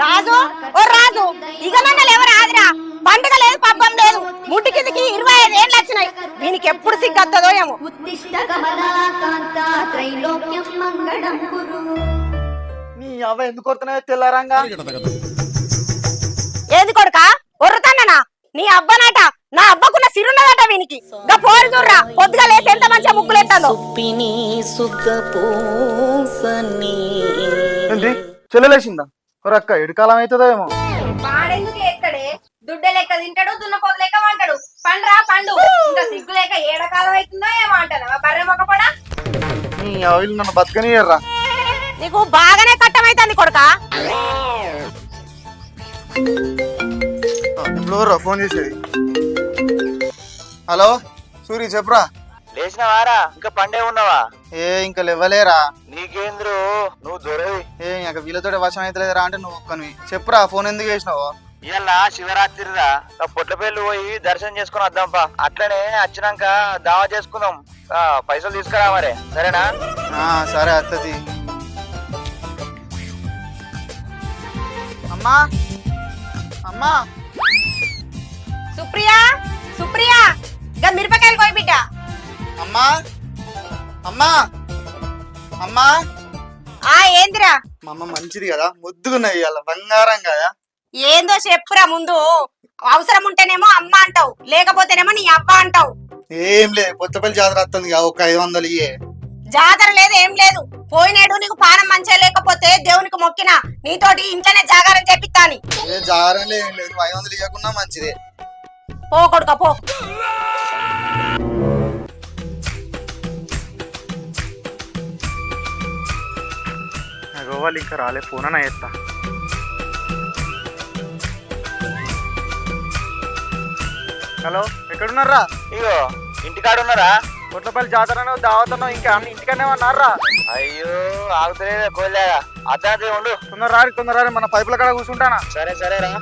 రాజు? ఓ రాజు ఇక ఎవరు ఆదిరా? పండుగ లేదు పబ్బం లేదు. ముట్టి కిందకి ఇరవై ఐదు ఏళ్ళు వచ్చినాయి. దీనికి ఎప్పుడు సిగ్గత్తదో ఏమో. ఉత్తిష్ట కమలాకాంత త్రైలోక్యం మంగళం కురు నీ అవ్వ ఎందుకు కొడుతున్నావు తెల్లారంగా? ఏది కొడుక? ఒర్రుతాననా నీ అబ్బనాట నా అబ్బకున్న సిరున్నదట వీనికి. గా పోరు చూర్రా పొద్దుగా లేసి ఎంత మంచిగా ముక్కులేస్తుందో చెల్లెలేసిందా? ఒరక్క ఎడికాలం అవుతుందో ఏమో. వాడెందుకు ఎక్కడే? దుడ్డ లెక్క తింటాడు దున్నపోతు లెక్క వంటాడు. పండ్రా పండు. ఇంకా సిగ్గు లేక ఏడకాలం అవుతుందో ఏమో అంటాను. బర్రె మొక్కపడా నీ అవిలు నన్ను బతకనియర్రా నీకు బాగానే కట్టమైతుంది కొడుక. ఎవరో ఫోన్ చేసేది. హలో సూరి చెప్పురా. లేచినవారా? ఇంకా పండే ఉన్నావా? ఏ ఇంకా లేవలేరా? నీకేంద్రు? నువ్వు దొరవి. ఏ ఇంకా వీళ్ళతో వర్షం అవుతలేదురా అంటే నువ్వు ఒక్కనివి. చెప్పురా ఫోన్ ఎందుకు చేసినావు? ఇవాళ శివరాత్రిరా. ఆ పుట్లపల్లి పోయి దర్శనం చేసుకుని వద్దాంపా అట్లనే వచ్చినాక దావా చేసుకుందాం. ఆ, పైసలు తీసుకురా మరి. సరేనా? ఆ, సరే అత్తది. అమ్మా! అమ్మా! అమ్మా? అమ్మా? అమ్మా? ఆ ఏందిరా? మా అమ్మ మంచిది కదా ముద్దుగున్నది ఇవాళ బంగారం కదా. ఏందో చెప్పురా ముందు. అవసరం ఉంటేనేమో అమ్మ అంటావు లేకపోతేనేమో నీ అబ్బ అంటావు. ఏం లేదు కొత్తపల్లి జాతర వస్తుంది ఒక ఐదు వందలు ఇయ్యే. జాతర లేదు ఏం లేదు. పోయినేడు నీకు పానం మంచిగా లేకపోతే దేవునికి మొక్కిన నీతోటి ఇంట్లోనే జాగారం చేపిస్తాని. ఏ జాతర లేదు ఐదు వందలు ఇవ్వకున్నా మంచిదే. పో కొడుక పో. గోవాలి ఇంకా రాలే ఫోన్ అన్న ఎత్తా హలో ఎక్కడున్నారా ఇగో ఇంటికాడ ఉన్నారా కొత్తపల్లి జాతర దావతనో ఇంకా అన్ని ఇంటికనే ఉన్నారా అయ్యో ఆగుతలేదా కోయలేదా అర్ధరాత్రి ఉండు తొందర రారి తొందర రారి మన పైపుల కాడ కూర్చుంటానా సరే సరేరా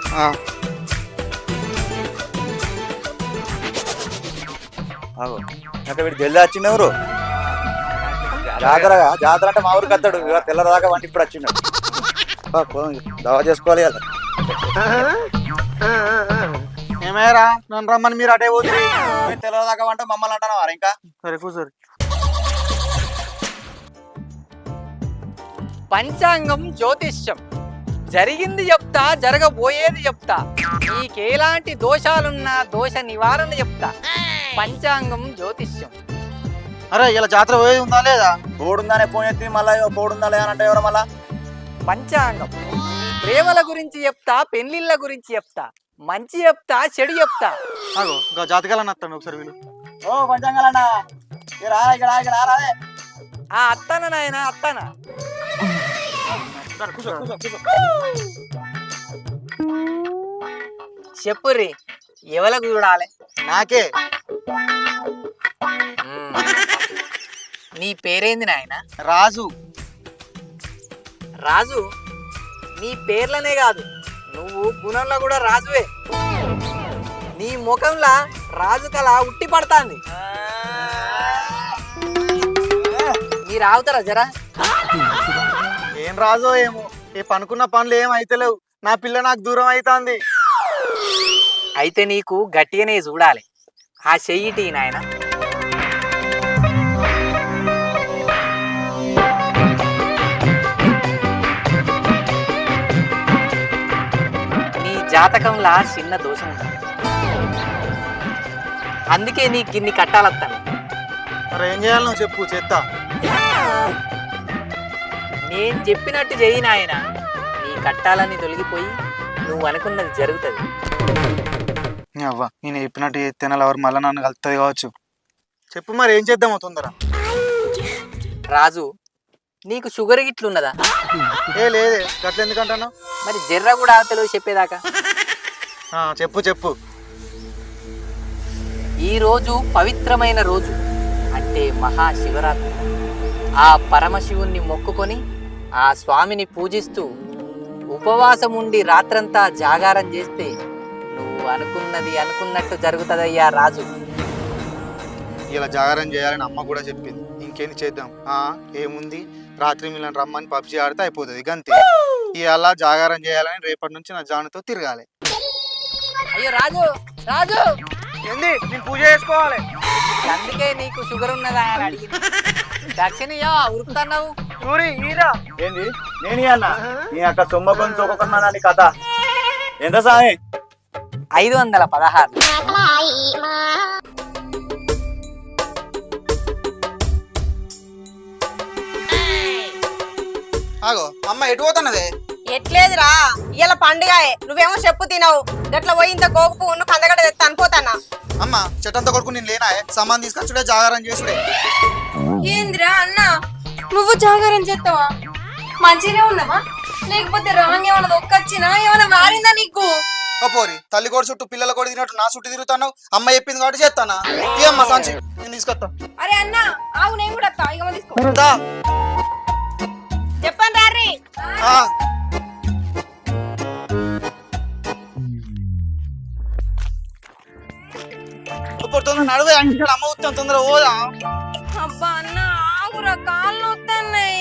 అంటే వీడు జల్ది వచ్చిండు ఎవరు జాతర జాతర అంటే మా ఊరికి వస్తాడు. తెల్లదాకా వంటి ఇప్పుడు వచ్చిండు. దవా చేసుకోవాలి కదా. ఏమయ్యారా? నన్ను రమ్మని మీరు అటే పోతుంది తెల్లదాకా వంట మమ్మల్ని అంటున్నావారా ఇంకా? సరే కూర్చోరు. పంచాంగం జ్యోతిష్యం. జరిగింది చెప్తా జరగబోయేది చెప్తా. నీకెలాంటి దోషాలున్నా దోష నివారణ చెప్తా. పంచాంగం జ్యోతిష్యం. అరే ఇలా జాతర పోయేది ఉందా లేదా? ఫోన్ ఎత్తి మళ్ళీ కోడుందా లేదా అంటే ఎవరు మళ్ళా? పంచాంగం. ప్రేమల గురించి చెప్తా పెళ్ళిళ్ళ గురించి చెప్తా మంచి చెప్తా చెడు చెప్తా. అగో ఇంకా జాతకాలని వస్తాను ఒకసారి వీళ్ళు ఓ పంచాంగాలన్నా. ఇక రా ఇక రా ఇక రా రాదే ఆ అత్తన నాయన అత్తన. చెప్పుర్రి ఎవలకు చూడాలి? నాకే. నీ పేరేంది నాయన? రాజు. రాజు? నీ పేర్లనే కాదు నువ్వు గుణంలో కూడా రాజువే. నీ ముఖంలా రాజు కళ ఉట్టి పడతాంది. మీరు ఆగుతారా జరా? ఏం రాజో ఏమో ఏ పనుకున్న పనులు ఏం అయితలేవు. నా పిల్ల నాకు దూరం అవుతుంది అయితే నీకు గట్టిగానే చూడాలి. ఆ చెయ్యిటి నాయన. జాతకంలా చిన్న దోషం ఉంటుంది. అందుకే నీకు గిన్ని కట్టాలత్తాను. మరి ఏం చేయాలి చెప్పు చేస్తా నేను చెప్పినట్టు చేయి నాయన. నీ కట్టాలని తొలగిపోయి నువ్వు అనుకున్నది జరుగుతుంది. నీ అవ్వ నేను చెప్పినట్టు చేస్తే ఎవరు మళ్ళీ నన్ను కలుస్తుంది కావచ్చు. చెప్పు మరి ఏం చేద్దామో తొందర రాజు నీకు షుగర్ గిట్లున్నదా? ఏ లేదే గట్ల ఎందుకంటాను మరి జర్ర కూడా తెలివి చెప్పేదాకా. చెప్పు చెప్పు. ఈ రోజు పవిత్రమైన రోజు. అంటే మహాశివరాత్రి. ఆ పరమశివుణ్ణి మొక్కుకొని ఆ స్వామిని పూజిస్తూ ఉపవాసం ఉండి రాత్రంతా జాగారం చేస్తే నువ్వు అనుకున్నది అనుకున్నట్టు జరుగుతుందయ్యా రాజు. ఇలా జాగారం చేయాలని అమ్మ కూడా చెప్పింది. ఇంకేంది చేద్దాం? ఆ, ఏముంది? రాత్రి మిల్లని రమ్మని పబ్జి ఆడితే అయిపోతుంది గంతే. ఇవాళ జాగారం చేయాలని రేపటి నుంచి నా జానుతో తిరగాలి. అయ్యో రాజు! రాజు! ఏంది? నేను పూజ చేసుకోవాలి. అందుకే నీకు షుగర్ ఉన్నదా అని అడిగింది. దక్షిణ ఉరుకుతున్నావు? సూరి ఈరా. ఏంది? నేను అన్న. నీ అక్క కథ? ఎంత సాయి? ఐదు వందల పదహారు. ఆగో అమ్మ ఎటు పోతున్నదే? ఎట్లేదురా ఇవాళ పండుగ నువ్వేమో చెప్పు తినవు. గట్ల పోయి ఇంత గోగు పువ్వును కందగడ్డ తెత్తా అనుకోతానా? అమ్మ చెట్టంతా కొడుకు నేను లేనా సామాన్ తీసుకొచ్చుడే జాగారం చేసుడే. ఏందిరా అన్న? నువ్వు జాగారం చేస్తావా మంచిగానే ఉన్నావా? లేకపోతే రాంగ్ ఏమన్నా దొక్కొచ్చినా ఏమన్నా మారిందా నీకు? ఓ పోరి తల్లి కూడా చుట్టూ పిల్లల కూడా తినట్టు నా చుట్టూ తిరుగుతున్నావు? అమ్మ చెప్పింది కాబట్టి చేస్తానా? ఏ అమ్మ సాంచి నేను తీసుకొస్తా. అరే అన్న ఆవు నేను కూడా వస్తా. ఇక తీసుకో. ఇప్పుడు తొందర నడువే అంటే అమ్మ వస్తాను తొందర పోదా. అబ్బా అన్న ఆగురా కాళ్ళు వస్తున్నాయి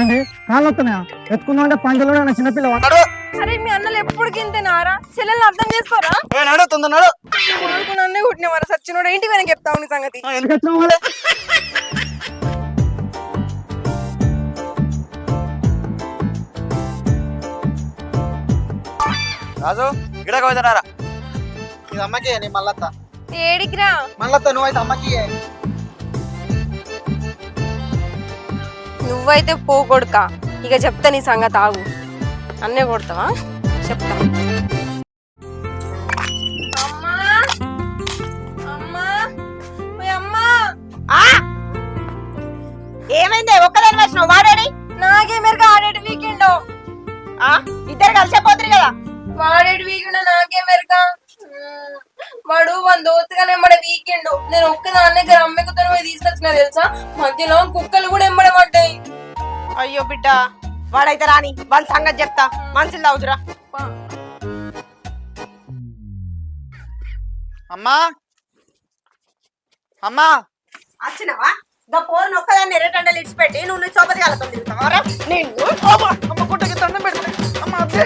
ఏంటి? కాళ్ళు వస్తున్నాయా ఎత్తుకుందాం అంటే పంటలో చిన్నపిల్ల నడు. అరే మీ అన్నలు ఎప్పుడు గింతేనారా? చెల్లెల్ని అర్థం చేసుకోరా? ఏ నడు తొందర నడు. కొడుకు నన్నే కుట్టినవారా? సచ్చినోడు ఇంటికి వెనక చెప్తావు నీ సంగతి? ఎందుకు వచ్చినావు రాజు గిడ పోతున్నారా ఇది అమ్మకి నీ మల్లత్త. ఏడికిరా? మల్లత్త నువ్వైతే అమ్మకి. నువ్వైతే పో కొడుక. ఇక చెప్తా నీ సంగతి ఆగు. అన్నే కొడతావా? చెప్తా. అమ్మా! అమ్మా! ఓయ్ అమ్మా! ఆ! ఏమైంది? ఒక్కదాని వచ్చినావు వాడేడి? నాకే మెరుగు ఆడేటి వీకెండ్ ఆ? ఇద్దరు కలిసే పోతురు కదా. వాడేటి వీకెండ్ నాకే మెరుక వాడు వన్ దోతుగానే ఎంబడే వీకెండ్ నేను ఒక్కదాన్నే అమ్మకుతో పోయి తీసుకొచ్చిన తెలుసా? మధ్యలో కుక్కలు కూడా ఎంబడే పడ్డాయి. అయ్యో బిడ్డ వాడైతే రాని వాళ్ళ సంగతి చెప్తా. మనుషులు అవుతురా అమ్మా. అమ్మా. వచ్చినావా? దా పోరు ఒక్కదాన్ని ఎర్రటండలు ఇడిచిపెట్టి నువ్వు నీ చోపతి కలతో తిరుగుతావా? నిన్ను? అమ్మ అమ్మ గుట్టకి దండం పెడతా. అమ్మ అబ్బే.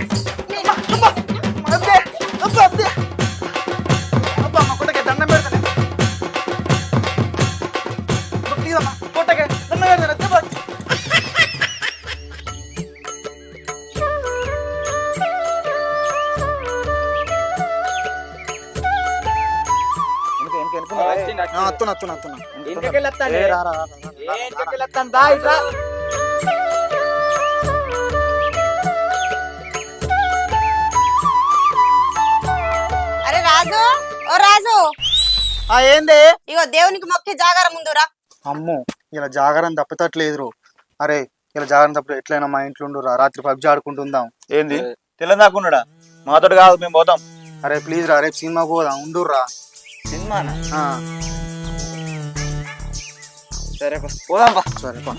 అత్తున్నా అత్తున్నా అత్తున్నా. ఏ, రా, రా, రా, రా. దా ఇట్లా రాజు? ఓ రాజు. ఆ ఏంది? ఇగో దేవునికి మొక్కి జాగారం ముందురా అమ్మో ఇలా జాగారం తప్పతట్లేదు అరే ఇలా జాగారం తప్పుడు ఎట్లయినా మా ఇంట్లో ఉండురా. రాత్రి పబ్జి ఆడుకుంటుందాం. ఏంది? తెల్లందాకున్నాడా మాతోటి కాదు మేము పోతాం. అరే ప్లీజ్ రా రేపు సినిమాకి పోదాం. ఉండుర్రా. సినిమానా? సరే. పోదాం పా. సరే పా.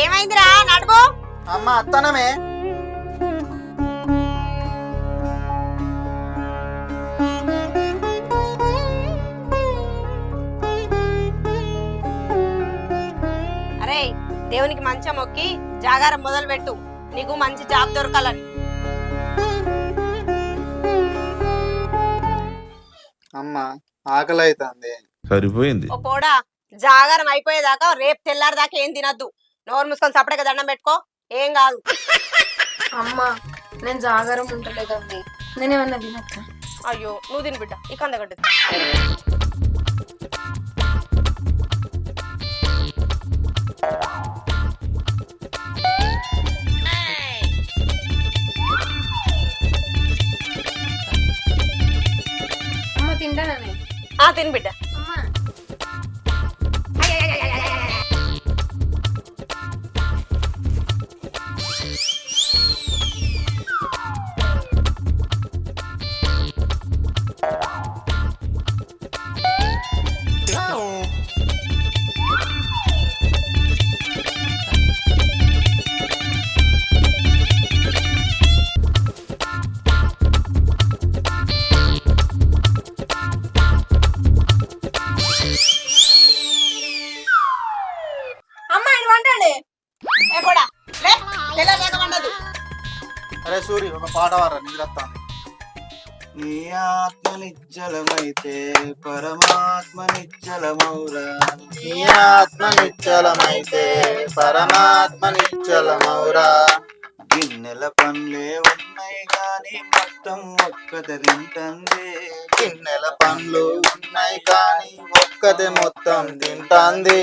ఏమైందిరా నడువు అమ్మ అత్తనమే. దేవునికి మంచిగా మొక్కి జాగారం మొదలు పెట్టు నీకు మంచి జాబ్ దొరకాలని. అమ్మ ఆకలి అవుతుంది సరిపోయింది. ఓ పోడా జాగారం అయిపోయేదాకా రేపు తెల్లారి దాకా ఏం తినద్దు. నోరు మూసుకొని సపడక దండం పెట్టుకో. ఏం కాదు. అమ్మా నేను జాగారం ఉంటలేదండి. నేనేమన్నా తినచ్చా? అయ్యో నువ్వు తిని బిడ్డ. ఇక అందగడ్డ అమ్మ తింటానా నేను సూరి ఒక నీ ఆత్మ నిచ్చలమైతే పరమాత్మ నిచ్చలమౌరా నీ ఆత్మ నిచ్చలమైతే పరమాత్మ నిచ్చలమౌరా గిన్నెల పండ్లే ఉన్నాయి కానీ మొత్తం ఒక్కటి తింటుంది. గిన్నెల పండ్లు ఉన్నాయి కానీ ఒక్కదే మొత్తం తింటాంది.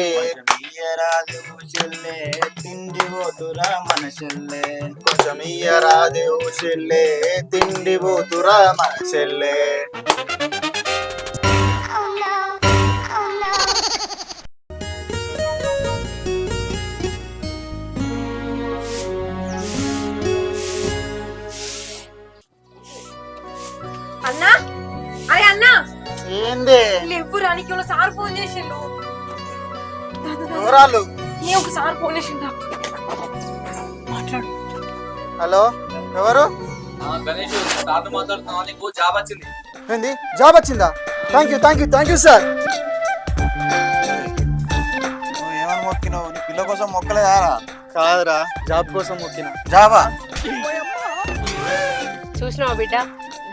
ఇయ్యరాదు చెల్లే తిండి పోతురా మనసెల్లే కొంచెం ఇయ్యరాదు చెల్లే తిండి పోతురా మనసెల్లే అన్నా ఏంది? లేవు రానికి సార్ ఫోన్ చేసిండు. వివరాలు నీ ఒకసారి ఫోన్ చేసిండా? మాట్లాడు. హలో ఎవరు? గణేష్ సార్ మాట్లాడుతున్నా నీకు జాబ్ వచ్చింది. ఏంది? జాబ్ వచ్చిందా? Thank you thank you thank you sir ఏమని మొక్కినావు? నీ పిల్ల కోసం మొక్కలేదా కాదురా జాబ్ కోసం మొక్కిన. జాబా? చూసినావా బిడ్డ?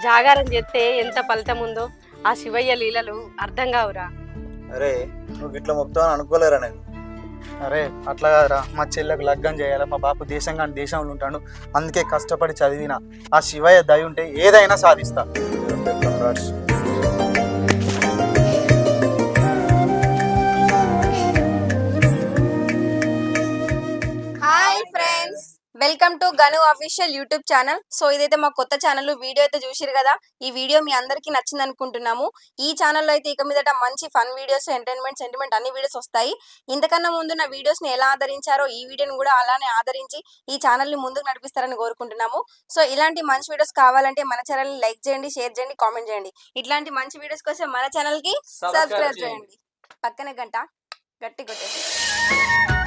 జాగారం చేస్తే ఎంత ఫలితం ఉందో? ఆ శివయ్య లీలలు అర్థం కావురా. అరే నువ్వు ఇట్లా మొక్తావని అనుకోలేరా నేను? అరే అట్లా కాదురా. మా చెల్లెకు లగ్గం చేయాలి మా బాపు దేశం కానీ దేశంలో ఉంటాడు. అందుకే కష్టపడి చదివిన ఆ శివయ్య దయ ఉంటే ఏదైనా సాధిస్తా. Hi friends welcome to Ganu official YouTube channel. So ఇదైతే మా కొత్త ఛానల్ వీడియో అయితే చూసిరు కదా ఈ వీడియో మీ అందరికీ నచ్చింది అనుకుంటున్నాము ఈ ఛానల్లో అయితే ఇక మీదట మంచి ఫన్ వీడియోస్ ఎంటర్టైన్మెంట్ సెంటిమెంట్ అన్ని వీడియోస్ వస్తాయి. ఇంతకన్నా ముందు నా వీడియోస్ని ఎలా ఆదరించారో ఈ వీడియోని కూడా అలానే ఆదరించి ఈ ఛానల్ని ముందుకు నడిపిస్తారని కోరుకుంటున్నాము. సో ఇలాంటి మంచి వీడియోస్ కావాలంటే మన ఛానల్ని లైక్ చేయండి షేర్ చేయండి కామెంట్ చేయండి. ఇట్లాంటి మంచి వీడియోస్ కోసం మన ఛానల్కి Subscribe సబ్స్క్రైబ్ చేయండి. చేయండి. పక్కనే గంట గట్టి కొట్టేసి